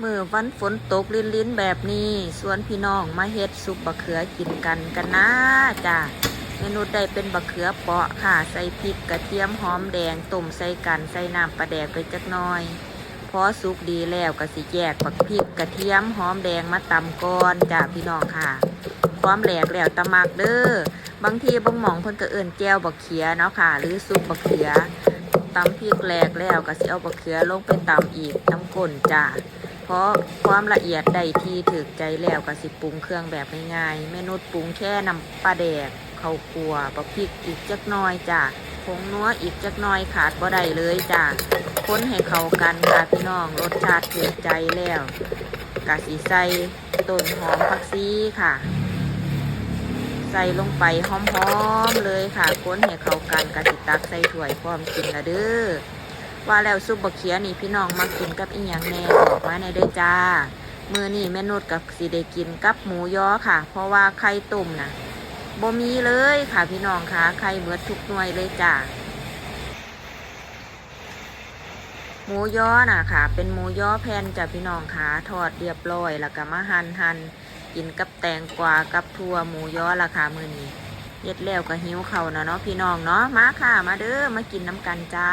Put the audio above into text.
มือวันฝนตกลิ้นลิ้นๆแบบนี้ส่วนพี่น้องมาเฮ็ดซุปบะเขือกินกันกันนะจ้ะเมนูได้เป็นบะเขือเปาะค่ะใส่พริกกระเทียมหอมแดงต้มใส่กันใส่น้ำปลาแดกไปจักน่อยพอสุกดีแล้วก็สิแยกบักพริกกระเทียมหอมแดงมาตำก่อนจ้ะพี่น้องค่ะความแหลกแล้วตะมักเด้อบางทีบางหมองเพิ่นก็เอิ้นแจ่วบักเขียเนาะค่ะ หรือซุปบักเขือตำพริกแหลกแล้วก็สิเอาบักเขือลงไปตำอีกน้ำก้นจ้ะาะความละเอียดได้ที่ถึกใจแล้วก็สิปรุงเครื่องแบบง่ายๆเมนูปรุงแค่น้ำปลาแดกข้าวคั่วบักพริกอีกจักน้อยจ้ะผงนัวอีกจักน้อยขาดบ่ได้เลยจ้ะค้นให้เข้ากันค่ะพี่น้องรสชาติถึกใจแล้วกะสิใส่ต้นหอมผักชีค่ะ ใส่ลงไปหอมๆเลยค่ะค้นให้เข้ากันกะสิตักใส่ถ้วยพร้อมกินละเด้อ ว่าแล้วซุปบะเขียนี่พี่น้องมากินกับอีหยังแน่บอกมาในเด้อจ้า มือนี่แม่นุดกับสิได้กินกับหมูยอค่ะ เพราะว่าไข่ตุ่มนะบ่มีเลยค่ะพี่น้องค่ะไข่เบิดทุกหน่วยเลยจ้าหมูยอน่ะค่ะ เป็นหมูยอแผ่นจ้ะพี่น้องค่ะทอดเรียบร้อยแล้วก็มาหั่นหั่นกินกับแตงกวากับทั่วหมูยอราคามือนี้เย็ดแล้วก็หิวเข่านะเนาะพี่น้องเนาะมาค่ะมาเด้อมากินน้ำกันจ้า